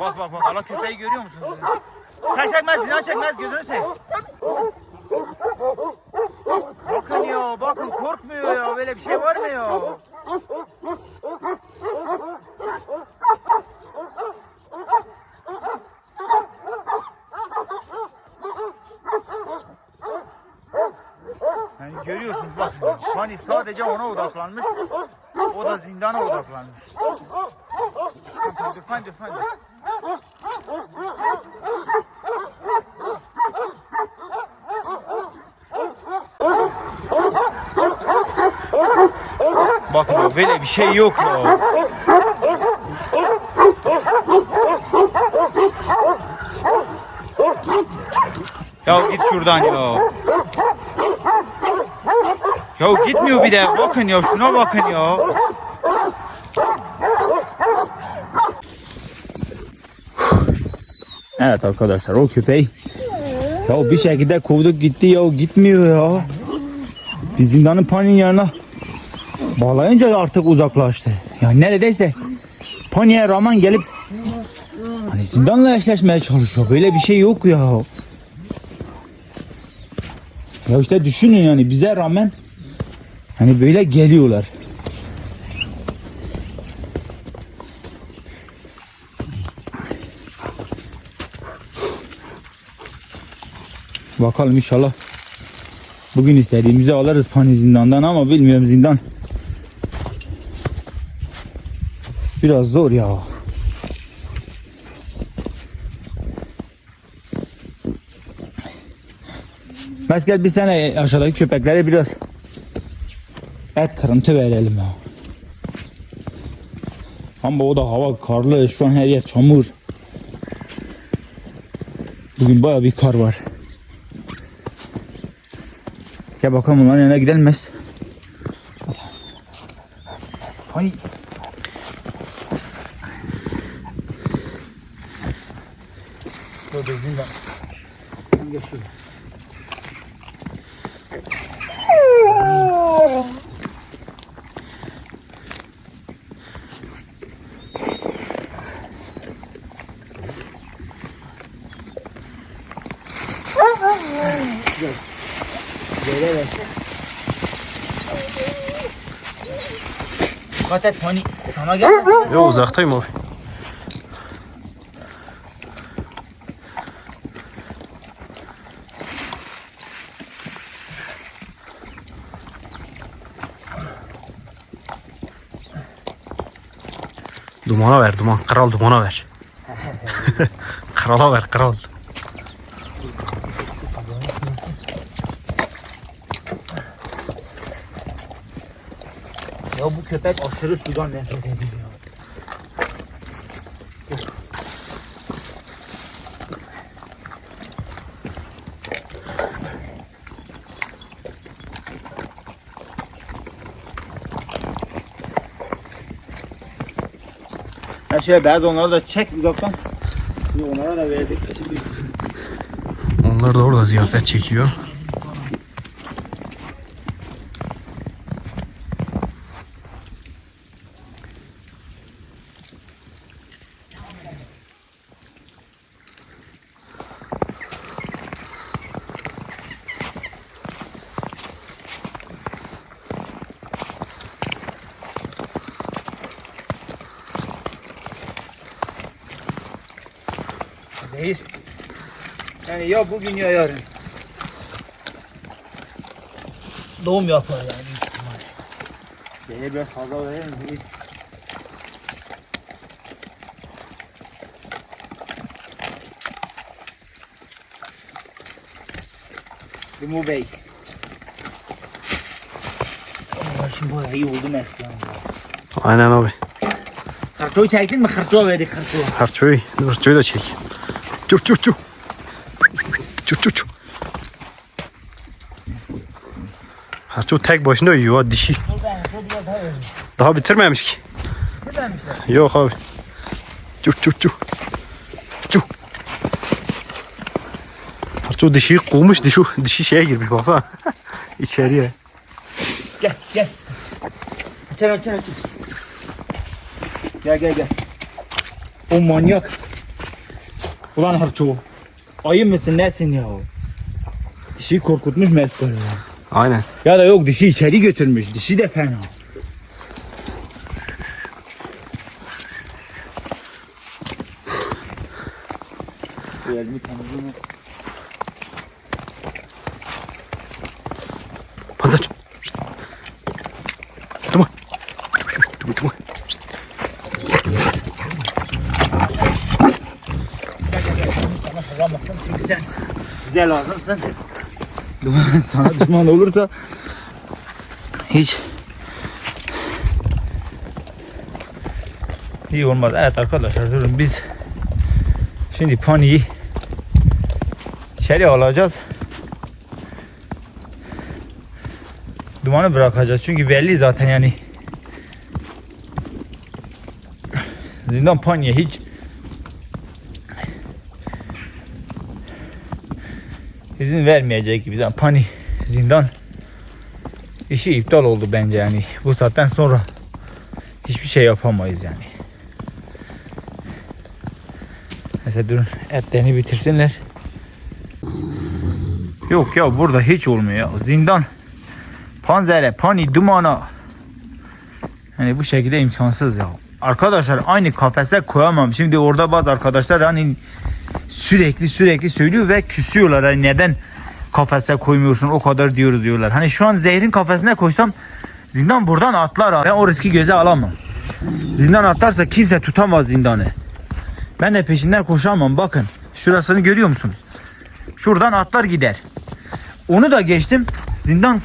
Bak bak bak Allah köpeği görüyor musunuz? Sen çekmez, Dilan çekmez gözünü seveyim. Bakın ya, bakın korkmuyor ya. Böyle bir şey var mı ya? Yani görüyorsunuz bak. Hani sadece ona odaklanmış. O da zindana odaklanmış. Lütfen lütfen. Bakın ya, böyle bir şey yok ya. Ya git şuradan ya. Ya gitmiyor bir de. Bakın ya şuna bakın ya. Evet arkadaşlar o köpeği ya bir şekilde kovduk gitti ya gitmiyor ya. Biz zindanın paninin yanına bağlayınca artık uzaklaştı. Yani neredeyse paniğe rağmen gelip hani zindanla eşleşmeye çalışıyor. Böyle bir şey yok ya. Ya işte düşünün yani bize rağmen hani böyle geliyorlar. Bakalım inşallah bugün istediğimizi alırız Pani zindandan ama bilmiyorum zindan biraz zor ya. Gel bir sene aşağıdaki köpeklere biraz et kırıntı verelim ya. Ama o da hava karlı şu an her yer çamur. Bugün baya bir kar var. Gel bakalım onların yanına gidelim biz. Hay. Dur dur zindan. Sen geç şuraya. Dikkat et Tony. Sana gel. Yo uzaktayım abi. Dumana ver duman. Kral dumana ver. Krala ver kral. Köpek aşırı sudan nefret ediyor. Ben şöyle beyaz onları da çek uzaktan. Şimdi onlara da verdik. Şimdi Onlar da orada ziyafet çekiyor. Yani ya bugün ya yarın. Doğum yapar yani. Zehir biraz fazla verir mi? Timur Bey. Allah şimdi bayağı iyi oldu Mesut. Aynen abi. Kartoyu çektin mi? Kartoyu verdik kartoyu. Harçoyu, harçoyu da çek. Çur çur çur. Çur çur. Harço tek başına ha dişi. Daha bitirmemiş ki. Ne demişler? Yok abi. Çur çur çur. Çur. Harço dişiyi kovmuş dişi, dişi şeye girmiş baksana. İçeriye. Gel gel. Açın açın açın. Gel gel gel. O manyak. Ulan harço. Ayı mısın nesin ya? Dişi korkutmuş mesut ya. Aynen. Ya da yok dişi içeri götürmüş. Dişi de fena. Elimi temizleme. Pazar. Tamam. Tamam tamam. Ramazan çünkü sen bize lazımsın. Sana düşman olursa hiç iyi olmaz. Evet arkadaşlar durun biz şimdi paniği içeri alacağız. Dumanı bırakacağız çünkü belli zaten yani zindan paniğe hiç izin vermeyecek gibi. Yani pani zindan işi iptal oldu bence yani. Bu saatten sonra hiçbir şey yapamayız yani. Mesela durun etlerini bitirsinler. Yok ya burada hiç olmuyor. Zindan panzere, pani, dumana yani bu şekilde imkansız ya. Arkadaşlar aynı kafese koyamam. Şimdi orada bazı arkadaşlar hani sürekli sürekli söylüyor ve küsüyorlar. Hani neden kafese koymuyorsun o kadar diyoruz diyorlar. Hani şu an zehrin kafesine koysam zindan buradan atlar. Ben o riski göze alamam. Zindan atlarsa kimse tutamaz zindanı. Ben de peşinden koşamam. Bakın şurasını görüyor musunuz? Şuradan atlar gider. Onu da geçtim. Zindan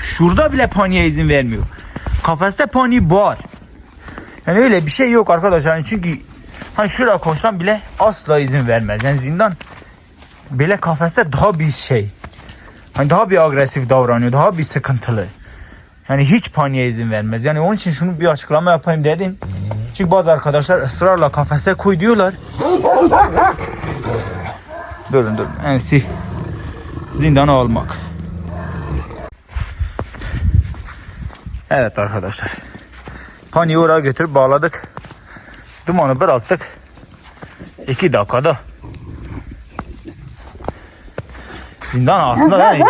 şurada bile paniğe izin vermiyor. Kafeste paniği boğar. Yani öyle bir şey yok arkadaşlar. Yani çünkü Hani şuraya koysam bile asla izin vermez. Yani zindan bile kafeste daha bir şey. Hani daha bir agresif davranıyor. Daha bir sıkıntılı. Yani hiç paniğe izin vermez. Yani onun için şunu bir açıklama yapayım dedim. Çünkü bazı arkadaşlar ısrarla kafese koy diyorlar. Durun durun. En iyisi zindanı almak. Evet arkadaşlar. Paniği oraya götürüp bağladık. Dumanı bıraktık. İki dakikada. Zindan aslında yani.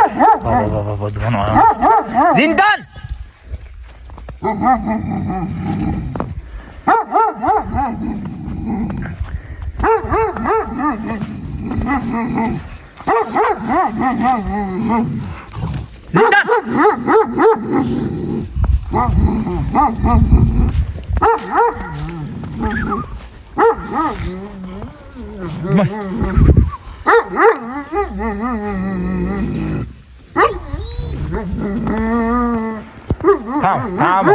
Baba baba baba duman ayağım. Zindan! Zindan! Tamam tamam.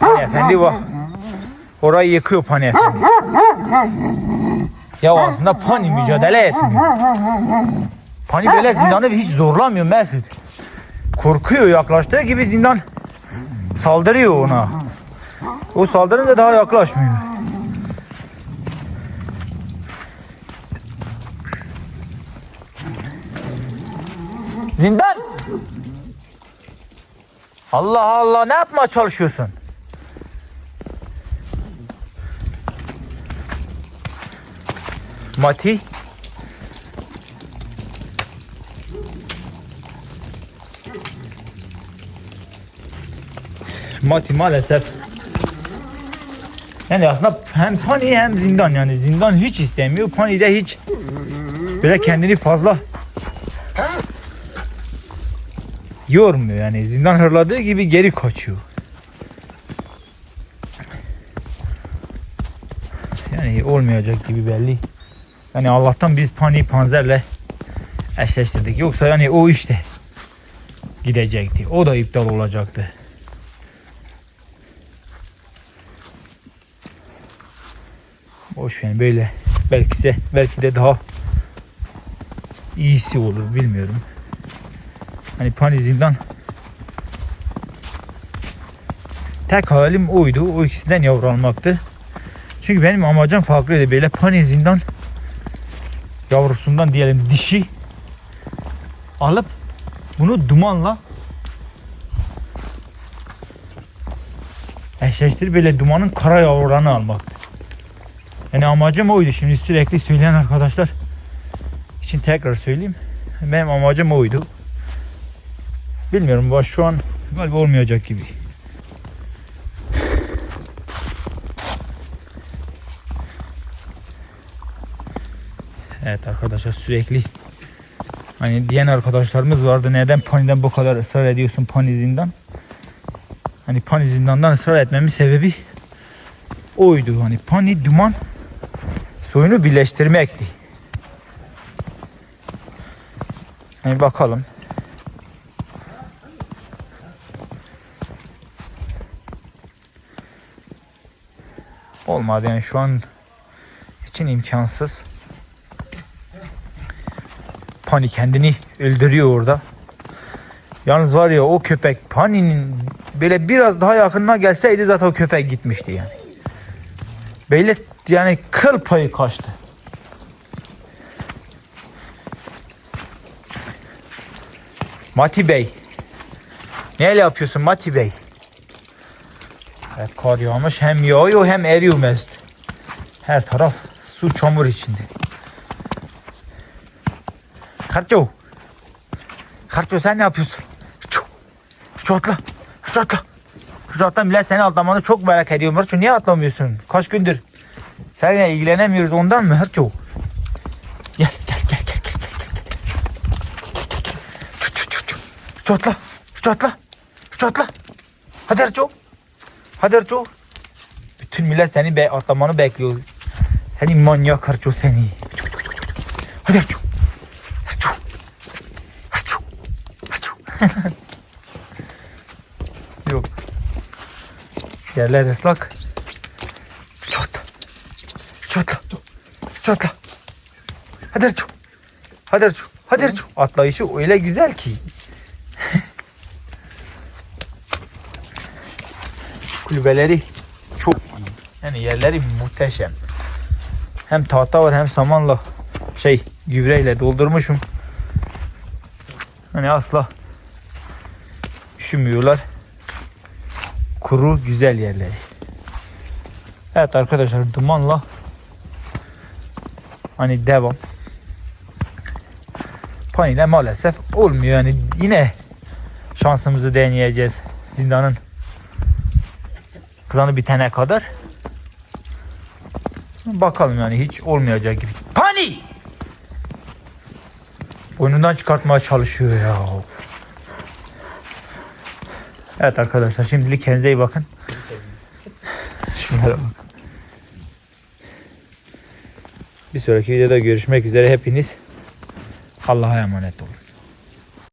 Hani efendi bak. Orayı yıkıyor Pani efendi. Ya aslında Pani mücadele etmiyor. Pani böyle zindanı hiç zorlamıyor Mesut. Korkuyor yaklaştığı gibi zindan saldırıyor ona. O saldırınca daha yaklaşmıyor. Zindan! Allah Allah ne yapmaya çalışıyorsun? Mati. Mati maalesef yani aslında hem Pani hem zindan yani zindan hiç istemiyor. Pani de hiç böyle kendini fazla yormuyor yani zindan hırladığı gibi geri kaçıyor. Yani olmayacak gibi belli. Yani Allah'tan biz Pani Panzer'le eşleştirdik. Yoksa yani o işte gidecekti. O da iptal olacaktı. Boş yani böyle belki de belki de daha iyisi olur bilmiyorum. Hani Panizin'den tek hayalim oydu. O ikisinden yavru almaktı. Çünkü benim amacım farklıydı. Böyle Panizin'den yavrusundan diyelim dişi alıp bunu dumanla eşleştirip böyle dumanın kara yavrularını almak. Yani amacım oydu şimdi sürekli söyleyen arkadaşlar için tekrar söyleyeyim. Benim amacım oydu. Bilmiyorum şu an galiba olmayacak gibi. Evet arkadaşlar sürekli hani diyen arkadaşlarımız vardı neden paniden bu kadar ısrar ediyorsun pani zindan? Hani pani zindandan ısrar etmemin sebebi oydu. Hani pani duman suyunu birleştirmekti. Hani bakalım. Olmadı yani şu an için imkansız. Pani kendini öldürüyor orada. Yalnız var ya o köpek Pani'nin böyle biraz daha yakınına gelseydi zaten o köpek gitmişti yani. Böyle yani kıl payı kaçtı. Mati Bey. Neyle yapıyorsun Mati Bey? Evet kar yağmış hem yağıyor hem eriyor mest. Her taraf su çamur içinde. Karço. Karço sen ne yapıyorsun? Atla. Şu atla millet seni atlamanı çok merak ediyorum. Hırço niye atlamıyorsun? Kaç gündür seninle ilgilenemiyoruz ondan mı Hırço? Gel gel gel gel gel gel gel. Şu. Şu atla. Şu atla. Şu atla. Hadi Hırço. Hadi Hırço. Bütün millet seni be atlamanı bekliyor. Seni manyak Hırço seni. Hadi Hırço. Hırço. Hırço. Hırço. Yok. Yerler ıslak. Çatla. Hadi Erço. Hadi Erço. Hadi Erço. Atlayışı öyle güzel ki. Kulübeleri çok iyi. Yani yerleri muhteşem. Hem tahta var hem samanla şey gübreyle doldurmuşum. Hani asla üşümüyorlar. Kuru güzel yerleri. Evet arkadaşlar dumanla hani devam. Paniyle maalesef olmuyor yani yine şansımızı deneyeceğiz zindanın kızanı bitene kadar. Bakalım yani hiç olmayacak gibi. Pani! Boynundan çıkartmaya çalışıyor ya. Evet arkadaşlar şimdilik kendinize iyi bakın. Şunlara bakın. Bir sonraki videoda görüşmek üzere hepiniz. Allah'a emanet olun.